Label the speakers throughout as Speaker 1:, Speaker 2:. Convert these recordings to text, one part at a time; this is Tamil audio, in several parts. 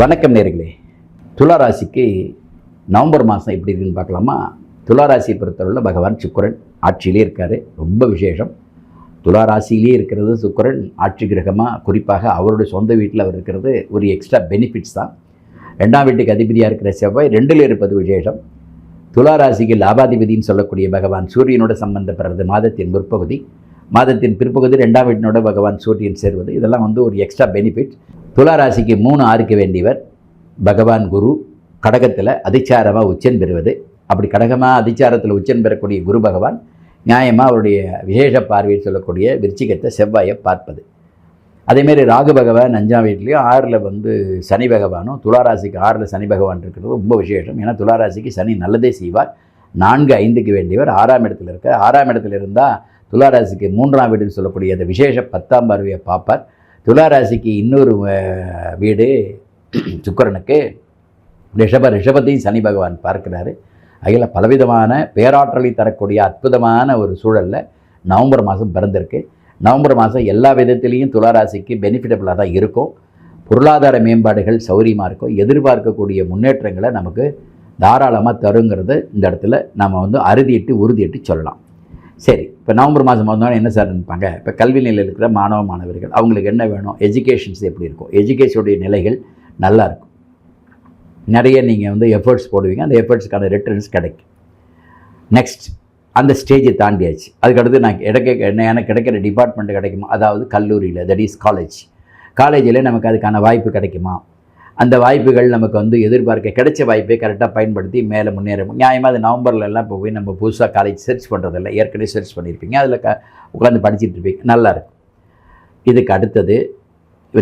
Speaker 1: வணக்கம் நேர்களே. துளாராசிக்கு நவம்பர் மாதம் எப்படி இருக்குன்னு பார்க்கலாமா? துளாராசியை பொறுத்தவரையில் பகவான் சுக்கிரன் ஆட்சியிலே இருக்கார். ரொம்ப விசேஷம். துளாராசியிலே இருக்கிறது சுக்கிரன். ஆட்சி கிரகமாக குறிப்பாக அவருடைய சொந்த வீட்டில் அவர் இருக்கிறது ஒரு எக்ஸ்ட்ரா பெனிஃபிட்ஸ் தான். ரெண்டாம் வீட்டுக்கு அதிபதியாக இருக்கிற செவ்வாய் ரெண்டில் இருப்பது விசேஷம். துளாராசிக்கு லாபாதிபதினு லாபாதிபதின்னு சொல்லக்கூடிய பகவான் சூரியனோட சம்பந்தப்படுறது மாதத்தின் முற்பகுதி. மாதத்தின் பிற்பகுதி ரெண்டாம் வீட்டினோட பகவான் சூரியன் சேர்வது. இதெல்லாம் வந்து ஒரு எக்ஸ்ட்ரா பெனிஃபிட் துளாராசிக்கு மூணு ஆறுக்கு வேண்டியவர் பகவான் குரு. கடகத்தில் அதிச்சாரமாக உச்சன் பெறுவது. அப்படி கடகமாக அதிச்சாரத்தில் உச்சன் பெறக்கூடிய குரு பகவான் நியாயமாக அவருடைய விசேஷ பார்வையில் சொல்லக்கூடிய விருச்சிகத்தை செவ்வாயை பார்ப்பது. அதேமாரி ராகு பகவான் அஞ்சாம் வீட்லேயும் ஆறில் வந்து சனி பகவானும் துளாராசிக்கு ஆறில் சனி பகவான் இருக்கிறது ரொம்ப விசேஷம். ஏன்னா துளாராசிக்கு சனி நல்லதே செய்வார். நான்கு ஐந்துக்கு வேண்டியவர் ஆறாம் இடத்துல இருக்கார். ஆறாம் இடத்துல இருந்தால் துளாராசிக்கு மூன்றாம் வீடுன்னு சொல்லக்கூடிய அந்த விசேஷ பத்தாம் பார்வையை பார்ப்பார். துளாராசிக்கு இன்னொரு வீடு சுக்கரனுக்கு. ரிஷப ரிஷபத்தையும் சனி பகவான் பார்க்கிறாரு. அதில் பலவிதமான பேராற்றலை தரக்கூடிய அற்புதமான ஒரு சூழலில் நவம்பர் மாதம் பிறந்திருக்கு. நவம்பர் மாதம் எல்லா விதத்திலையும் துளாராசிக்கு பெனிஃபிட்டபுளாக தான் இருக்கும். பொருளாதார மேம்பாடுகள் சௌரியமாக இருக்கும். எதிர்பார்க்கக்கூடிய முன்னேற்றங்களை நமக்கு தாராளமாக தருங்கிறத இந்த இடத்துல நம்ம வந்து அறுதியிட்டு உறுதியிட்டு சொல்லலாம். சரி இப்போ நவம்பர் மாதம் வந்தோன்னே என்ன சார் நினைப்பாங்க? இப்போ கல்வி நிலையில் இருக்கிற மாணவ மாணவர்கள் அவங்களுக்கு என்ன வேணும்? எஜுகேஷன்ஸ் எப்படி இருக்கும்? எஜுகேஷனுடைய நிலைகள் நல்லா இருக்கும். நிறைய நீங்கள் வந்து எஃபர்ட்ஸ் போடுவீங்க. அந்த எஃபர்ட்ஸ்க்கான ரிட்டர்ன்ஸ் கிடைக்கும். நெக்ஸ்ட் அந்த ஸ்டேஜை தாண்டியாச்சு. அதுக்கடுத்து நான் கிடைக்க என்ன எனக்கு கிடைக்கிற டிபார்ட்மெண்ட் கிடைக்குமா? அதாவது கல்லூரியில் தட் இஸ் காலேஜ் காலேஜில் நமக்கு அதுக்கான வாய்ப்பு கிடைக்குமா? அந்த வாய்ப்புகள் நமக்கு வந்து எதிர்பார்க்க கிடைச்ச வாய்ப்பை கரெக்டாக பயன்படுத்தி மேலே முன்னேற நியாயமாக அது நவம்பர்லலாம் இப்போ போய் நம்ம புதுசாக காலேஜ் சர்ச் பண்ணுறதில்ல ஏற்கனவே சர்ச் பண்ணியிருப்பீங்க. அதில் க உட்காந்து படிச்சுட்டு இருப்பீங்க. நல்லாயிருக்கும் இதுக்கு அடுத்தது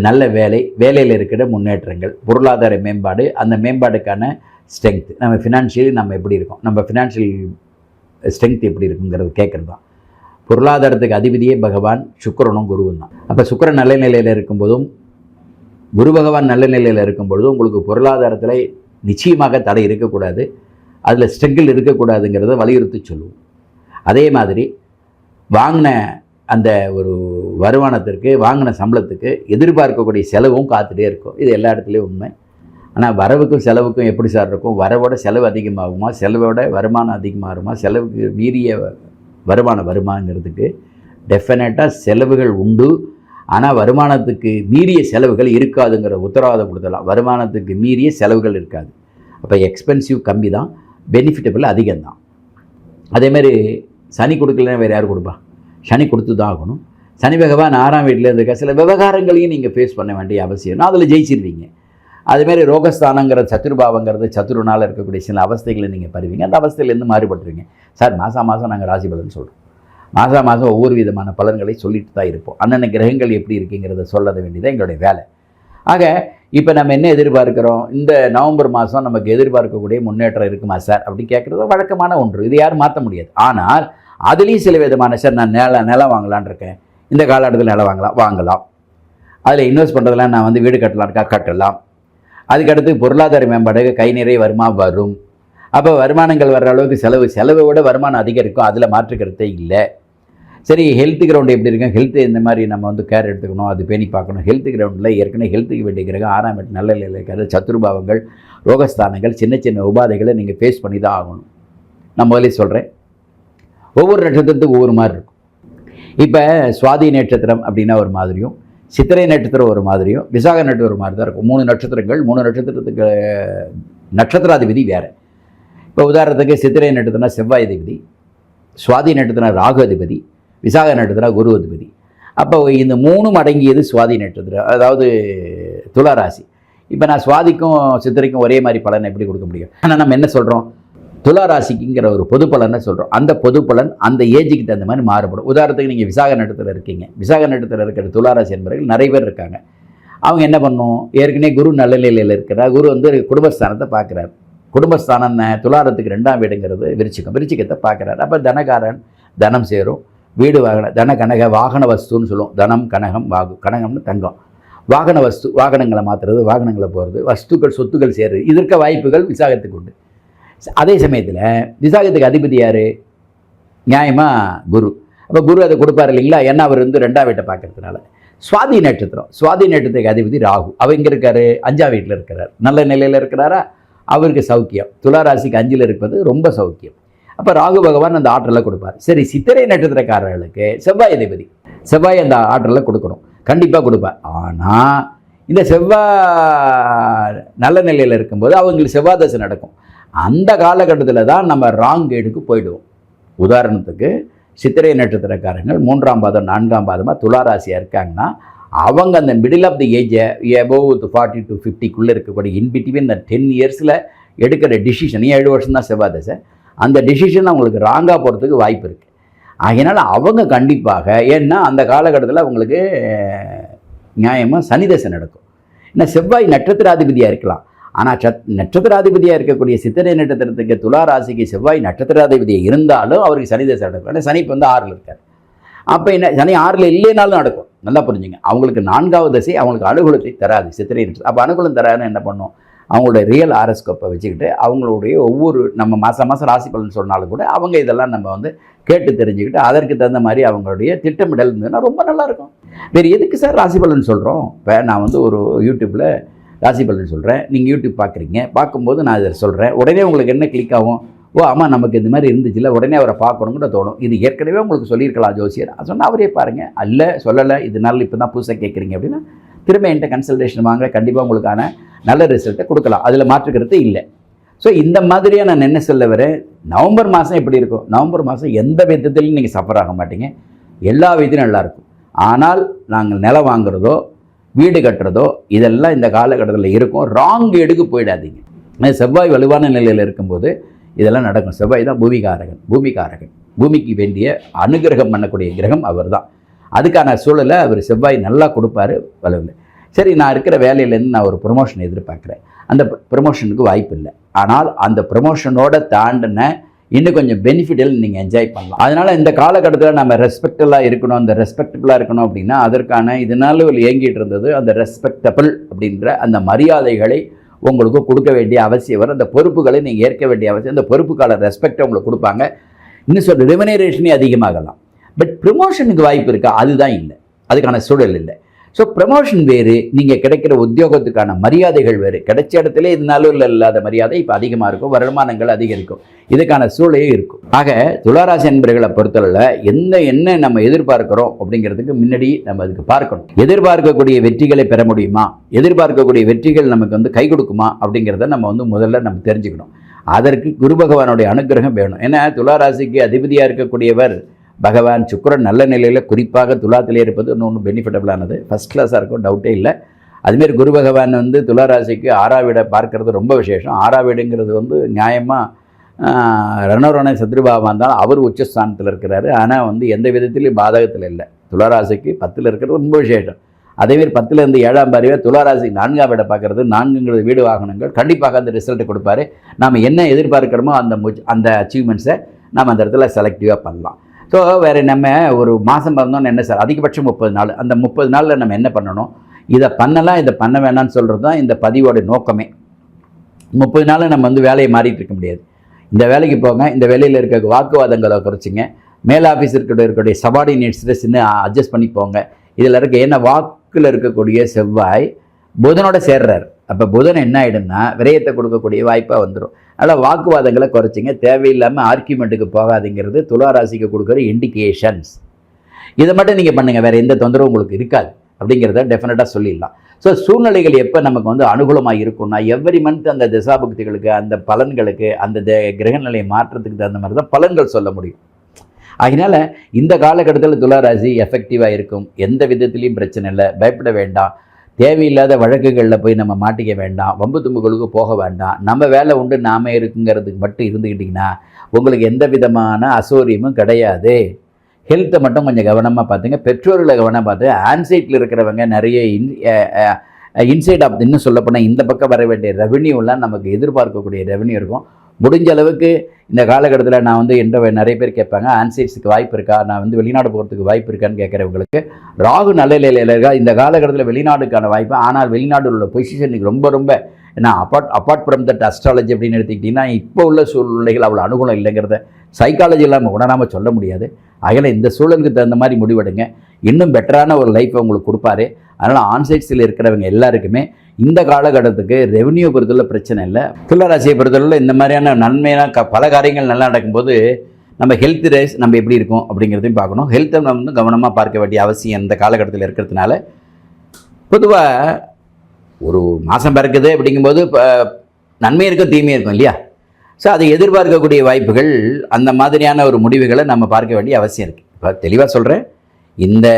Speaker 1: நல்ல வேலை வேலையில் இருக்கிற முன்னேற்றங்கள் பொருளாதார மேம்பாடு அந்த மேம்பாடுக்கான ஸ்ட்ரென்த் நம்ம ஃபினான்ஷியலி நம்ம எப்படி இருக்கோம்? நம்ம ஃபினான்ஷியல் ஸ்ட்ரென்த் எப்படி இருக்குங்கிறது கேட்குறது தான். பொருளாதாரத்துக்கு அதிபதியே பகவான் சுக்கிரனும் குருவும் தான். அப்போ சுக்கிரன் நல்ல நிலையில் இருக்கும்போதும் குரு பகவான் நல்ல நிலையில் இருக்கும் பொழுது உங்களுக்கு பொருளாதாரத்தில் நிச்சயமாக தடை இருக்கக்கூடாது. அதில் ஸ்ட்ரகிள் இருக்கக்கூடாதுங்கிறத வலியுறுத்தி சொல்லுவோம். அதே மாதிரி வாங்கின அந்த ஒரு வருமானத்திற்கு வாங்கின சம்பளத்துக்கு எதிர்பார்க்கக்கூடிய செலவும் காத்துட்டே இருக்கும். இது எல்லா இடத்துலையும் உண்மை. ஆனால் வரவுக்கும் செலவுக்கும் எப்படி சார் இருக்கும்? வரவோட செலவு அதிகமாகுமா? செலவோட வருமானம் அதிகமாகுமா? செலவுக்கு மீறிய வருமானம் வருமாங்கிறதுக்கு டெஃபினட்டாக செலவுகள் உண்டு. ஆனால் வருமானத்துக்கு மீறிய செலவுகள் இருக்காதுங்கிற உத்தரவாதம் கொடுத்தலாம் வருமானத்துக்கு மீறிய செலவுகள் இருக்காது. அப்போ எக்ஸ்பென்சிவ் கம்மி தான் பெனிஃபிட்டபிள் அதிகம்தான் அதேமாரி சனி கொடுக்கலன்னா வேறு யார் கொடுப்பா? சனி கொடுத்து தான் ஆகணும். சனி பகவான் ஆறாம் வீட்டில் இருக்க சில விவகாரங்களையும் நீங்கள் ஃபேஸ் பண்ண வேண்டிய அவசியம் அதில் ஜெயிச்சிருவீங்க. அதுமாரி ரோகஸ்தானங்கிற சத்துருபாவங்கிறது சத்துருனால் இருக்கக்கூடிய சில அவஸ்தைகளை நீங்கள் பருவீங்க. அந்த அவஸ்தையிலேருந்து மாறுபட்டுருவீங்க. சார் மாதம் மாதம் நாங்கள் ராசி பலன் சொல்கிறோம் மாதம் மாதம் ஒவ்வொரு விதமான பலன்களை சொல்லிட்டு தான் இருப்போம். அன்னன்ன கிரகங்கள் எப்படி இருக்குங்கிறத சொல்ல வேண்டியது எங்களுடைய வேலை. ஆக இப்போ நம்ம என்ன எதிர்பார்க்கிறோம்? இந்த நவம்பர் மாதம் நமக்கு எதிர்பார்க்கக்கூடிய முன்னேற்றம் இருக்குமா சார்? அப்படி கேட்குறது வழக்கமான ஒன்று. இது யாரும் மாற்ற முடியாது. ஆனால் அதுலேயும் சில விதமான சார் நான் நில நிலம் வாங்கலான்னு இருக்கேன். இந்த காலகட்டத்தில் நிலம் வாங்கலாம் வாங்கலாம். அதில் இன்வெஸ்ட் பண்ணுறதுலாம் நான் வந்து வீடு கட்டலான்க்கா இருக்கா? கட்டலாம். அதுக்கடுத்து பொருளாதார மேம்பாடு கை நிறைய வருமா? வரும். அப்போ வருமானங்கள் வர்ற அளவுக்கு செலவு செலவை விட வருமானம் அதிகரிக்கும். அதில் மாற்றுக்கிறதே இல்லை. சரி ஹெல்த் கிரவுண்ட் எப்படி இருக்கும் ஹெல்த் இந்த மாதிரி நம்ம வந்து கேர் எடுத்துக்கணும் அது பேணி பார்க்கணும். ஹெல்த் கிரவுண்டில் ஏற்கனவே ஹெல்த்துக்கு வேண்டிய கிரகம் ஆறாம் எட்டு நல்ல நிலையில் இருக்கிற சத்துருபாவங்கள் ரோகஸ்தானங்கள் சின்ன சின்ன உபாதைகளை நீங்கள் ஃபேஸ் பண்ணி தான் ஆகணும். நான் முதலே சொல்கிறேன் ஒவ்வொரு நட்சத்திரத்துக்கும் ஒவ்வொரு மாதிரி இருக்கும். இப்போ சுவாதி நட்சத்திரம் அப்படின்னா ஒரு மாதிரியும் சித்திரை நட்சத்திரம் ஒரு மாதிரியும் விசாக நட்சத்திரம் ஒரு மாதிரி தான் இருக்கும். மூணு நட்சத்திரங்கள் மூணு நட்சத்திரத்துக்கு நட்சத்திராதிபதி வேறு. இப்போ உதாரணத்துக்கு சித்திரை நட்சத்திரம்னா செவ்வாய் அதிபதி சுவாதி நட்சத்திரம் ராகு அதிபதி விசாக நட்சத்திரம் குரு அதிபதி. அப்போ இந்த மூணும் அடங்கியது சுவாதி நட்சத்திரம் அதாவது துலா ராசி. இப்போ நான் சுவாதிக்கும் சித்திரைக்கும் ஒரே மாதிரி பலன் எப்படி கொடுக்க முடியும்? ஆனால் நம்ம என்ன சொல்கிறோம் துளாராசிக்குங்கிற ஒரு பொது பலனை சொல்கிறோம் அந்த பொது பலன் அந்த ஏஜுக்கு தகுந்த மாதிரி மாறுபடும். உதாரணத்துக்கு நீங்கள் விசாக நட்சத்திரம் இருக்கீங்க. விசாக நட்சத்திரம் இருக்கிற துளாராசி என்பவர்கள் நிறைய பேர் இருக்காங்க. அவங்க என்ன பண்ணும்? ஏற்கனவே குரு நல்ல நிலையில் இருக்கிறார். குரு வந்து குடும்பஸ்தானத்தை பார்க்குறாரு. குடும்பஸ்தானம் துளாரத்துக்கு துலாரத்துக்கு ரெண்டாம் வீடுங்கிறது விருச்சிக்கம் விருச்சிக்கத்தை பார்க்குறாரு. அப்போ தனகாரன் தனம் சேரும். வீடு வாகன தன கனக வாகன வஸ்துன்னு சொல்லுவோம். தனம் கனகம் வாகு கனகம்னு தங்கம். வாகன வஸ்து வாகனங்களை மாற்றுறது வாகனங்களை போகிறது வஸ்துக்கள் சொத்துக்கள் சேருது இதற்க வாய்ப்புகள் விசாகத்துக்கு உண்டு. அதே சமயத்தில் விசாகத்துக்கு அதிபதி யார்? நியாயமாக குரு. அப்போ குரு அதை கொடுப்பார் இல்லைங்களா? ஏன்னா அவர் வந்து ரெண்டாம் வீட்டை பார்க்கறதுனால. சுவாதி நட்சத்திரம் சுவாதி நட்சத்திரத்துக்கு அதிபதி ராகு. அவர் இங்கே இருக்காரு? அஞ்சாம் வீட்டில் இருக்கிறார். நல்ல நிலையில் இருக்கிறாரா? அவருக்கு சௌக்கியம். துளாராசிக்கு அஞ்சில் இருப்பது ரொம்ப சௌக்கியம். அப்போ ராகு பகவான் அந்த ஆற்றலை கொடுப்பார். சரி சித்திரை நட்சத்திரக்காரர்களுக்கு செவ்வாய் அதிபதி. செவ்வாய் அந்த ஆற்றலை கொடுக்கணும். கண்டிப்பாக கொடுப்பார். ஆனால் இந்த செவ்வாய் நல்ல நிலையில் இருக்கும்போது அவங்களுக்கு செவ்வாய் தசை நடக்கும். அந்த காலகட்டத்தில் தான் நம்ம ராங் கேடுக்கு போயிடுவோம். உதாரணத்துக்கு சித்திரை நட்சத்திரக்காரங்கள் மூன்றாம் பாதம் நான்காம் பாதமாக துளாராசியாக இருக்காங்கன்னா அவங்க அந்த மிடில் ஆஃப் தி ஏஜை எபோவ் டு ஃபார்ட்டி டு ஃபிஃப்டிக்குள்ளே இருக்கக்கூடிய இன்பிட்வீன் இந்த டென் இயர்ஸில் எடுக்கிற டிசிஷன் ஏழு வருஷம் தான் செவ்வாய் தசை. அந்த டிசிஷன் அவங்களுக்கு ராங்காக போகிறதுக்கு வாய்ப்பு இருக்குது அதனால் அவங்க கண்டிப்பாக ஏன்னா அந்த காலகட்டத்தில் அவங்களுக்கு நியாயமாக சனிதசை நடக்கும். ஏன்னா செவ்வாய் நட்சத்திராதிபதியாக இருக்கலாம். ஆனால் சத் நட்சத்திராதிபதியாக இருக்கக்கூடிய சித்திரை நட்சத்திரத்துக்கு துலா ராசிக்கு செவ்வாய் நட்சத்திராதிபதியாக இருந்தாலும் அவருக்கு சனிதசை நடக்கும். ஏன்னா சனி இப்போ வந்து ஆறில் இருக்கார். அப்போ என்ன சனி ஆறில் இல்லைனாலும் நடக்கும். நல்லா புரிஞ்சுங்க. அவங்களுக்கு நான்காவது தசை அவங்களுக்கு அனுகூலத்தை தராது. சித்திரை நட்சத்திரம் அப்போ அனுகூலம் தராதுன்னு என்ன பண்ணும்? அவங்களோட ரியல் ஆரஸ்கோப்பை வச்சுக்கிட்டு அவங்களுடைய ஒவ்வொரு நம்ம மாதம் மாதம் ராசி பலன் சொன்னாலும் கூட அவங்க இதெல்லாம் நம்ம வந்து கேட்டு தெரிஞ்சுக்கிட்டு அதற்கு தகுந்த மாதிரி அவங்களுடைய திட்டமிடல் இருந்ததுன்னா ரொம்ப நல்லாயிருக்கும் வேறு எதுக்கு சார் ராசி பலன் சொல்கிறோம் இப்போ நான் வந்து ஒரு யூடியூப்பில் ராசி பலன் சொல்கிறேன் நீங்கள் யூடியூப் பார்க்குறீங்க பார்க்கும்போது நான் இதை சொல்கிறேன் உடனே உங்களுக்கு என்ன கிளிக் ஆகும்? ஓ ஆமாம் நமக்கு இந்த மாதிரி இருந்துச்சுல்ல உடனே அவரை பார்க்கணுங்கிற தோணும். இது ஏற்கனவே உங்களுக்கு சொல்லியிருக்கலாம் ஜோசியர். சொன்னால் அவரே பாருங்கள் அல்ல சொல்லலை இது இதனால இப்போ தான் புதுசாக கேட்குறீங்க அப்படின்னா திரும்ப என்கிட்ட கன்சல்டேஷன் வாங்க கண்டிப்பாக உங்களுக்கான நல்ல ரிசல்ட்டை கொடுக்கலாம். அதில் மாற்றுக்கிறது இல்லை. ஸோ இந்த மாதிரியாக நான் என்ன சொல்ல வரேன்? நவம்பர் மாதம் எப்படி இருக்கும்? நவம்பர் மாதம் எந்த விதத்திலையும் நீங்கள் சஃபர் ஆக மாட்டீங்க. எல்லா விதத்திலும் நல்லாயிருக்கும் ஆனால் நாங்கள் நிலம் வாங்குறதோ வீடு கட்டுறதோ இதெல்லாம் இந்த காலகட்டத்தில் இருக்கும். ராங் எடுக்கு போயிடாதீங்க. செவ்வாய் வலுவான நிலையில் இருக்கும்போது இதெல்லாம் நடக்கும். செவ்வாய் தான் பூமிகாரகன் பூமிகாரகன். பூமிக்கு வேண்டிய அனுகிரகம் பண்ணக்கூடிய கிரகம் அவர் தான் அதுக்கான சூழலை அவர் செவ்வாய் நல்லா கொடுப்பாரு வலுவில். சரி நான் இருக்கிற வேலையிலேருந்து நான் ஒரு ப்ரொமோஷன் எதிர்பார்க்குறேன். அந்த ப்ரொமோஷனுக்கு வாய்ப்பு இல்லை. ஆனால் அந்த ப்ரொமோஷனோட தாண்டின இன்னும் கொஞ்சம் பெனிஃபிட்டில் நீங்கள் என்ஜாய் பண்ணலாம். அதனால் இந்த காலகட்டத்தில் நம்ம ரெஸ்பெக்டபுளாக இருக்கணும். அந்த ரெஸ்பெக்டபுளாக இருக்கணும் அப்படின்னா அதற்கான இதனால இயங்கிட்டு இருந்தது அந்த ரெஸ்பெக்டபிள் அப்படின்ற அந்த மரியாதைகளை உங்களுக்கு கொடுக்க வேண்டிய அவசியம் வரும். அந்த பொறுப்புகளை நீங்கள் ஏற்க வேண்டிய அவசியம். அந்த பொறுப்புக்கான ரெஸ்பெக்டை உங்களுக்கு கொடுப்பாங்க. இன்னும் சொல்கிற ரெவனரேஷனே அதிகமாகலாம். பட் ப்ரமோஷனுக்கு வாய்ப்பு இருக்கா? அதுதான் இல்லை. அதுக்கான சூழல் இல்லை. ஸோ ப்ரமோஷன் வேறு நீங்கள் கிடைக்கிற உத்தியோகத்துக்கான மரியாதைகள் வேறு. கிடைச்ச இடத்துல இதனாலும் இல்லாத மரியாதை இப்போ அதிகமாக இருக்கும். வருமானங்கள் அதிகரிக்கும். இதுக்கான சூழலே இருக்கும். ஆக துளாராசி நண்பர்களை பொறுத்தளவில் எந்த என்ன நம்ம எதிர்பார்க்கிறோம் அப்படிங்கிறதுக்கு முன்னாடி நம்ம அதுக்கு பார்க்கணும். எதிர்பார்க்கக்கூடிய வெற்றிகளை பெற முடியுமா? எதிர்பார்க்கக்கூடிய வெற்றிகள் நமக்கு வந்து கை கொடுக்குமா? அப்படிங்கிறத நம்ம வந்து முதல்ல நம்ம தெரிஞ்சுக்கணும். அதற்கு குரு பகவானுடைய அனுகிரகம் வேணும். ஏன்னா துளாராசிக்கு அதிபதியாக இருக்கக்கூடியவர் பகவான் சுக்கிரன் நல்ல நிலையில் குறிப்பாக துலாத்திலே இருப்பது இன்னொன்று பெனிஃபிட்டபிளானது ஃபஸ்ட் கிளாஸாக இருக்கும் டவுட்டே இல்லை. அதுமாரி குரு பகவான் வந்து துளாராசிக்கு ஆறாவீடை பார்க்கறது ரொம்ப விசேஷம். ஆறாவீடுங்கிறது வந்து நியாயமாக ரணரண சத்ருபாவா இருந்தாலும் அவர் உச்சஸ்தானத்தில் இருக்கிறாரு. ஆனால் வந்து எந்த விதத்திலையும் பாதகத்தில் இல்லை. துளாராசிக்கு பத்தில் இருக்கிறது ரொம்ப விசேஷம். அதேமாரி பத்துலேருந்து ஏழாம் பாரியாக துளாராசிக்கு நான்காம் வீடை பார்க்குறது நான்குங்கிறது வீடு வாகனங்கள். கண்டிப்பாக அந்த ரிசல்ட்டை கொடுப்பாரு. நாம் என்ன எதிர்பார்க்குறோமோ அந்த முச் அந்த அச்சீவ்மெண்ட்ஸை நம்ம அந்த இடத்துல செலக்டிவாக பண்ணலாம். ஸோ வேறு நம்ம ஒரு மாதம் பிறந்தோன்னு என்ன சார்? அதிகபட்சம் முப்பது நாள். அந்த முப்பது நாளில் நம்ம என்ன பண்ணணும்? இதை பண்ணலாம் இதை பண்ண வேணாம்னு சொல்கிறது தான் இந்த பதிவோட நோக்கமே. முப்பது நாளில் நம்ம வந்து வேலையை மாறிட்டு இருக்க முடியாது. இந்த வேலைக்கு போங்க இந்த வேலையில் இருக்க வாக்குவாதங்களை குறைச்சிங்க. மேல் ஆஃபீஸ் இருக்கக்கூடிய இருக்கக்கூடிய சபார்டினேட்ஸில் சின்ன அட்ஜஸ்ட் பண்ணி போங்க. இதில் இருக்க ஏன்னா வாக்கில் இருக்கக்கூடிய செவ்வாய் புதனோட சேர்றார். அப்போ புதன் என்ன ஆகிடும்னா விரயத்தை கொடுக்கக்கூடிய வாய்ப்பாக வந்துடும் அதனால் வாக்குவாதங்களை குறைச்சிங்க. தேவையில்லாமல் ஆர்கியூமெண்ட்டுக்கு போகாதுங்கிறது துளாராசிக்கு கொடுக்குற இண்டிகேஷன்ஸ் இதை மட்டும் நீங்கள் பண்ணுங்கள் வேறு எந்த தொந்தரவும் உங்களுக்கு இருக்காது. அப்படிங்கிறத டெஃபினட்டாக சொல்லிடலாம். ஸோ சூழ்நிலைகள் எப்போ நமக்கு வந்து அனுகூலமாக இருக்கும்னா எவ்ரி மந்த் அந்த திசாபக்திகளுக்கு அந்த பலன்களுக்கு அந்த த- கிரகநிலையை மாற்றத்துக்கு தகுந்த மாதிரி தான் பலன்கள் சொல்ல முடியும். அதனால் இந்த காலகட்டத்தில் துளாராசி எஃபெக்டிவாக இருக்கும். எந்த விதத்துலேயும் பிரச்சனை இல்லை. பயப்பட வேண்டாம். தேவையில்லாத வழக்குகளில் போய் நம்ம மாட்டிக்க வேண்டாம் வம்பு தும்புகளுக்கு போக வேண்டாம். நம்ம வேலை உண்டு நாம இருக்குங்கிறதுக்கு மட்டும் இருந்துக்கிட்டிங்கன்னா உங்களுக்கு எந்த விதமான அசௌரியமும் கிடையாது. ஹெல்த்தை மட்டும் கொஞ்சம் கவனமாக பார்த்துங்க. பெற்றோர்களை கவனம் பார்த்து ஆன்சைட்டில் இருக்கிறவங்க நிறைய இன் இன்சைட் ஆஃப் இன்னும் சொல்லப்போனால் இந்த பக்கம் வர வேண்டிய ரெவன்யூலாம் நமக்கு எதிர்பார்க்கக்கூடிய ரெவன்யூ இருக்கும். முடிஞ்ச அளவுக்கு இந்த காலகட்டத்தில் நான் வந்து என்ற நிறைய பேர் கேட்பாங்க ஆன்சைட்ஸுக்கு வாய்ப்பு இருக்கா? நான் வந்து வெளிநாடு போகிறதுக்கு வாய்ப்பு இருக்கான்னு கேட்குறவங்களுக்கு ராகு நல்ல நிலையில் இருக்கா? இந்த காலகட்டத்தில் வெளிநாடுக்கான வாய்ப்பு ஆனால் வெளிநாட்டில் உள்ள பொசிஷனுக்கு ரொம்ப ரொம்ப ஏன்னா apart apart from that astrology அப்படின்னு எடுத்துக்கிட்டிங்கன்னா இப்போ உள்ள சூழ்நிலைகள் அவ்வளோ அனுகூலம் இல்லைங்கிறத சைக்காலஜி இல்லாமல் உணராமல் சொல்ல முடியாது. அதனால் இந்த சூழலுக்கு தகுந்த மாதிரி முடிவெடுங்க. இன்னும் பெட்டரான ஒரு லைஃப்பை உங்களுக்கு கொடுப்பாரு. அதனால் ஆன்சைட்ஸில் இருக்கிறவங்க எல்லாருக்குமே இந்த காலகட்டத்துக்கு ரெவன்யூ பொறுத்தவரை பிரச்சனை இல்லை. துளாராசியை பொறுத்தவரை இந்த மாதிரியான நன்மையான க பல காரியங்கள் நல்லா நடக்கும்போது நம்ம ஹெல்த் ரேஸ் நம்ம எப்படி இருக்கோம் அப்படிங்கிறதையும் பார்க்கணும். ஹெல்த்தை நம்ம வந்து கவனமாக பார்க்க வேண்டிய அவசியம் இந்த காலகட்டத்தில் இருக்கிறதுனால. பொதுவாக ஒரு மாதம் பிறக்குது அப்படிங்கும்போது இப்போ நன்மை இருக்கும் தீமை இருக்கும் இல்லையா? ஸோ அதை எதிர்பார்க்கக்கூடிய வாய்ப்புகள் அந்த மாதிரியான ஒரு முடிவுகளை நம்ம பார்க்க வேண்டிய அவசியம் இருக்குது இப்போ தெளிவாக சொல்கிறேன் இந்த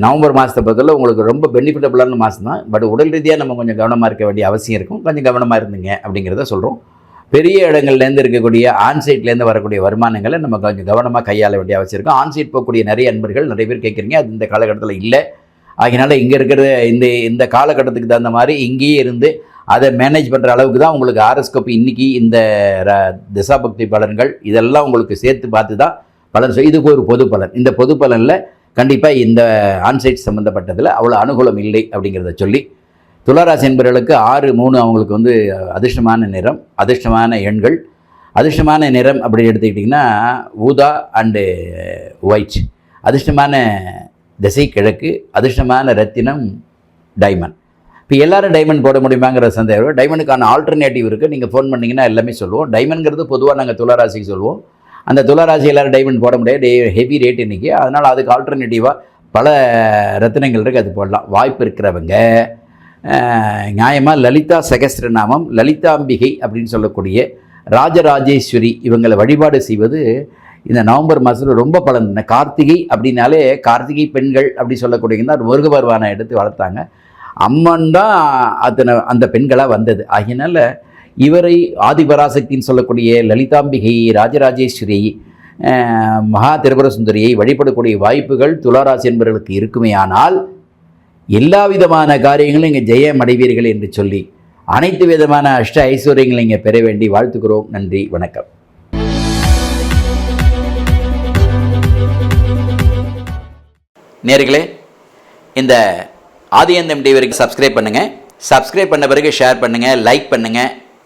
Speaker 1: நவம்பர் மாதத்தை பொறுத்தவரை உங்களுக்கு ரொம்ப பெனிஃபிட்டபுளான மாதம் தான். பட் உடல் ரீதியாக நம்ம கொஞ்சம் கவனமாக இருக்க வேண்டிய அவசியம் இருக்கும். கொஞ்சம் கவனமாக இருந்துங்க அப்படிங்கிறத சொல்கிறோம் பெரிய இடங்கள்லேருந்து இருக்கக்கூடிய ஆன்சைட்லேருந்து வரக்கூடிய வருமானங்களை நம்ம கொஞ்சம் கவனமாக கையாள வேண்டிய அவசியம் இருக்கும். ஆன்சைட் போகக்கூடிய நிறைய அன்பர்கள் நிறைய பேர் கேட்குறீங்க. அது இந்த காலகட்டத்தில் இல்லை. அதனால் இங்கே இருக்கிற இந்த இந்த காலகட்டத்துக்கு தகுந்த மாதிரி இங்கேயே இருந்து அதை மேனேஜ் பண்ணுற அளவுக்கு தான் உங்களுக்கு ஆரோஸ்கோப் இன்றைக்கி இந்த ர- திசாபக்தி பலன்கள் இதெல்லாம் உங்களுக்கு சேர்த்து பார்த்து தான் பலன் சொல் இதுக்கு ஒரு பொது பலன். இந்த பொது பலனில் கண்டிப்பாக இந்த ஆன்சைட் சம்மந்தப்பட்டதில் அவ்வளோ அனுகூலம் இல்லை அப்படிங்கிறத சொல்லி துளாராசி என்பவர்களுக்கு ஆறு மூணு அவங்களுக்கு வந்து அதிர்ஷ்டமான நிறம் அதிர்ஷ்டமான எண்கள். அதிர்ஷ்டமான நிறம் அப்படின்னு எடுத்துக்கிட்டிங்கன்னா ஊதா அண்டு ஒயிட் அதிர்ஷ்டமான திசை கிழக்கு அதிர்ஷ்டமான ரத்தினம் டைமண்ட் இப்போ எல்லோரும் டைமண்ட் போட முடியுமாங்கிற சந்தேகம். டைமண்டுக்கான ஆல்டர்னேட்டிவ் இருக்குது நீங்கள் ஃபோன் பண்ணிங்கன்னா எல்லாமே சொல்லுவோம். டைமண்ட்ங்கிறது பொதுவாக நாங்கள் துளாராசிக்கு சொல்லுவோம். அந்த துளராசி எல்லாரும் டைமண்ட் போட முடியாது. ஹெவி ரேட் இன்றைக்கி அதனால் அதுக்கு ஆல்டர்னேட்டிவாக பல ரத்தினங்கள் இருக்குது அது போடலாம். வாய்ப்பு இருக்கிறவங்க. நியாயமாக லலிதா சகஸ்ரநாமம் லலிதாம்பிகை அப்படின்னு சொல்லக்கூடிய ராஜராஜேஸ்வரி இவங்களை வழிபாடு செய்வது இந்த நவம்பர் மாதத்தில் ரொம்ப பலன். கார்த்திகை அப்படின்னாலே கார்த்திகை பெண்கள் அப்படி சொல்லக்கூடியவங்க தான் முருக பகவானை எடுத்து வளர்த்தாங்க. அம்மன் தான் அத்தனை அந்த பெண்களாக வந்தது. ஆகையினால இவரை ஆதிபராசக்தின்னு சொல்லக்கூடிய லலிதாம்பிகை ராஜராஜேஸ்வரி மகா திரிபுர சுந்தரியை வழிபடக்கூடிய வாய்ப்புகள் துளாராசி என்பவர்களுக்கு இருக்குமே ஆனால் எல்லா விதமான காரியங்களும் இங்கே ஜெயம் அடைவீர்கள் என்று சொல்லி அனைத்து விதமான அஷ்ட ஐஸ்வர்யங்களை இங்கே பெற வேண்டி வாழ்த்துக்கிறோம் நன்றி வணக்கம். நேர்களே இந்த ஆதியந்தம் டிவி சப்ஸ்கிரைப் பண்ணுங்கள் சப்ஸ்கிரைப் பண்ண பிறகு ஷேர் பண்ணுங்கள் லைக் பண்ணுங்கள்